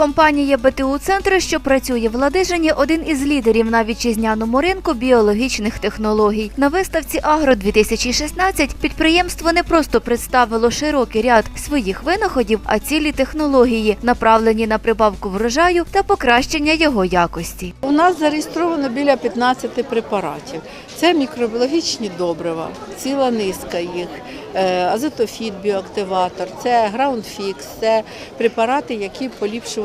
Компанія БТУ Центр, що працює в Ладижині, один із лідерів на вітчизняному ринку біологічних технологій. На виставці Агро 2016 підприємство не просто представило широкий ряд своїх винаходів, а цілі технології, направлені на прибавку врожаю та покращення його якості. У нас зареєстровано біля 15 препаратів. Це мікробіологічні добрива, ціла низка їх, е, азотофіт, біоактиватор, це граундфікс, це препарати, які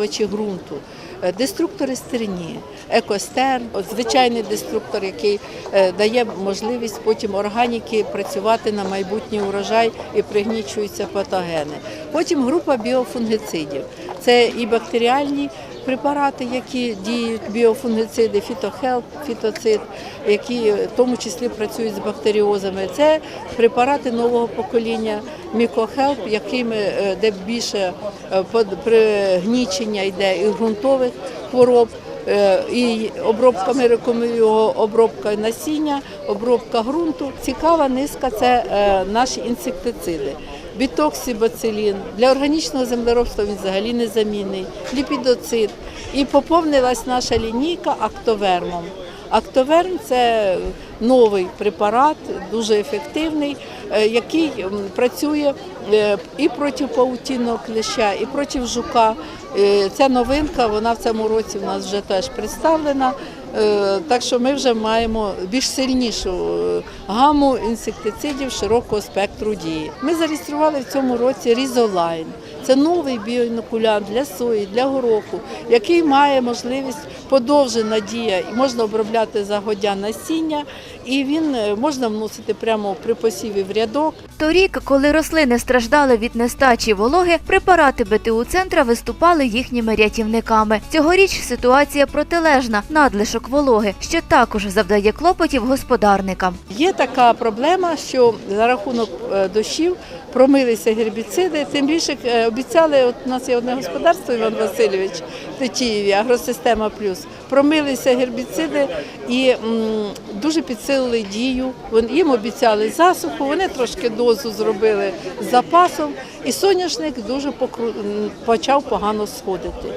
поліпшувачі ґрунту. е, Деструктори стерні, екостерн, звичайний деструктор, який е, дає можливість потім органіки працювати на майбутній урожай і пригнічуються патогени. Потім група біофунгицидів. Це і бактеріальні препарати, які діють, біофунгициди, фітохелп, фітоцид, які в тому числі працюють з бактеріозами. Це препарати нового покоління мікохелп, якими е, де більше е, пригнічення йде і ґрунтових хвороб. Е, І обробка ми рекомендуємо обробка насіння, обробка ґрунту. Цікава низка це наші інсектициди. Бітоксибацилін для органічного землеробства він взагалі незамінний, ліпідоцид. І поповнилась наша лінійка актовермом. Актоверм це новий препарат, дуже ефективний, е, який працює е, і проти паутінного клеща, і проти жука. Е, Ця новинка, вона в цьому році в нас вже теж представлена. Е, Так що ми вже маємо більш сильнішу е, гаму інсектицидів широкого спектру дії. Ми зареєстрували в цьому році Різолайн. Це новий біоінокулянт для сої, для гороху, який має можливість подовжена дія можна обробляти загодя насіння, і він е, можна вносити прямо при посіві в рядок. Торік, коли рослини страждали від нестачі вологи, препарати БТУ Центра виступали їхніми рятівниками. Цьогоріч ситуація протилежна надлишок вологи, що також завдає клопотів господарникам. Є така проблема, що за рахунок е, дощів промилися гербіциди. Тим більше е, обіцяли, от у нас є одне господарство, Іван Васильович в Тетіїві, агросистема плюс. Промилися гербіциди і м, дуже підсилили дію. Їм обіцяли засуху, вони трошки дозу зробили з запасом, і соняшник дуже покру- почав погано сходити.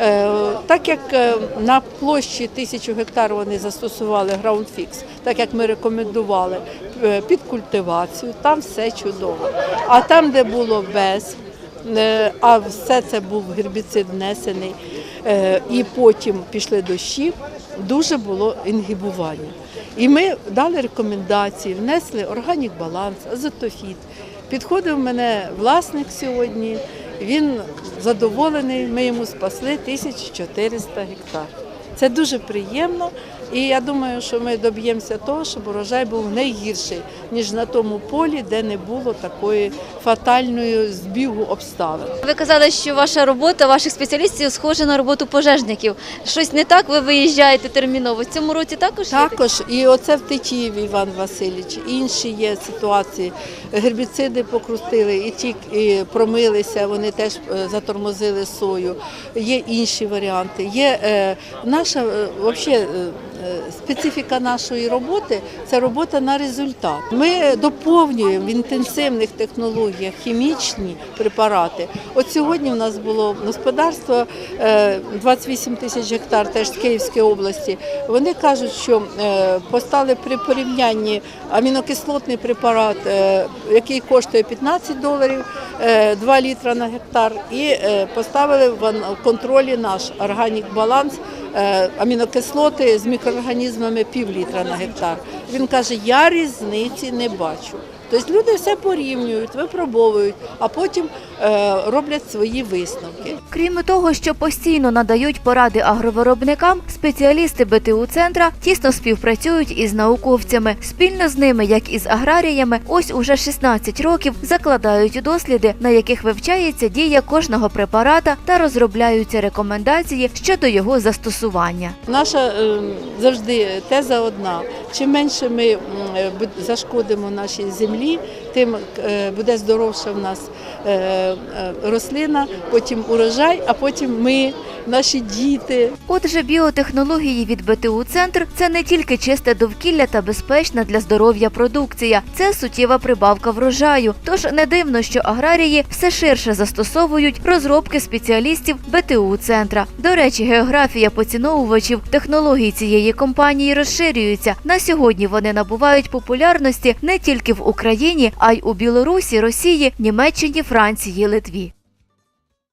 Е, Так як е, на площі тисячу гектар вони застосували граундфікс, так як ми рекомендували е, під культивацію, там все чудово. А там, де було без, а все це був гербіцид внесений, е, і потім пішли дощі, дуже було інгібування. І ми дали рекомендації, внесли органік баланс, азотофіт. Підходив мене власник сьогодні. Він задоволений. Ми йому спасли 1400 гектар. Це дуже приємно, і я думаю, що ми доб'ємося того, щоб урожай був не гірший, ніж на тому полі, де не було такої фатальної збігу обставин. Ви казали, що ваша робота, ваших спеціалістів схожа на роботу пожежників. Щось не так, ви виїжджаєте терміново. В цьому році також? Також і оце в Тетіїві Іван Васильович, інші є ситуації. Гербіциди покрутили і ті і промилися, вони теж е, затормозили сою. Є інші варіанти. Є е, наша е, е, специфіка нашої роботи це робота на результат. Ми доповнюємо в інтенсивних технологіях хімічні препарати. От сьогодні в нас було господарство е, 28 тисяч гектар, теж з Київської області. Вони кажуть, що е, постали при порівнянні амінокислотний препарат, е, який коштує 15 доларів, е, 2 літра на гектар, і е, поставили в контролі наш органік баланс. Е, Амінокислоти з мікроорганізмами пів літра на гектар. Він каже: я різниці не бачу. Тобто люди все порівнюють, випробовують, а потім е, роблять свої висновки. Крім того, що постійно надають поради агровиробникам, спеціалісти БТУ Центра тісно співпрацюють із науковцями. Спільно з ними, як і з аграріями, ось уже 16 років закладають досліди, на яких вивчається дія кожного препарата та розробляються рекомендації щодо його застосування. Наша е, завжди теза одна: чим менше ми е, зашкодимо нашій землі, тим е, буде здоровша в нас е, рослина, потім урожай, а потім ми наші діти. Отже, біотехнології від БТУ Центр це не тільки чисте довкілля та безпечна для здоров'я продукція, це суттєва прибавка врожаю. Тож не дивно, що аграрії все ширше застосовують розробки спеціалістів БТУ Центра. До речі, географія поціновувачів технологій цієї компанії розширюється. На сьогодні вони набувають популярності не тільки в Україні, а й у Білорусі, Росії, Німеччині, Франції, Литві.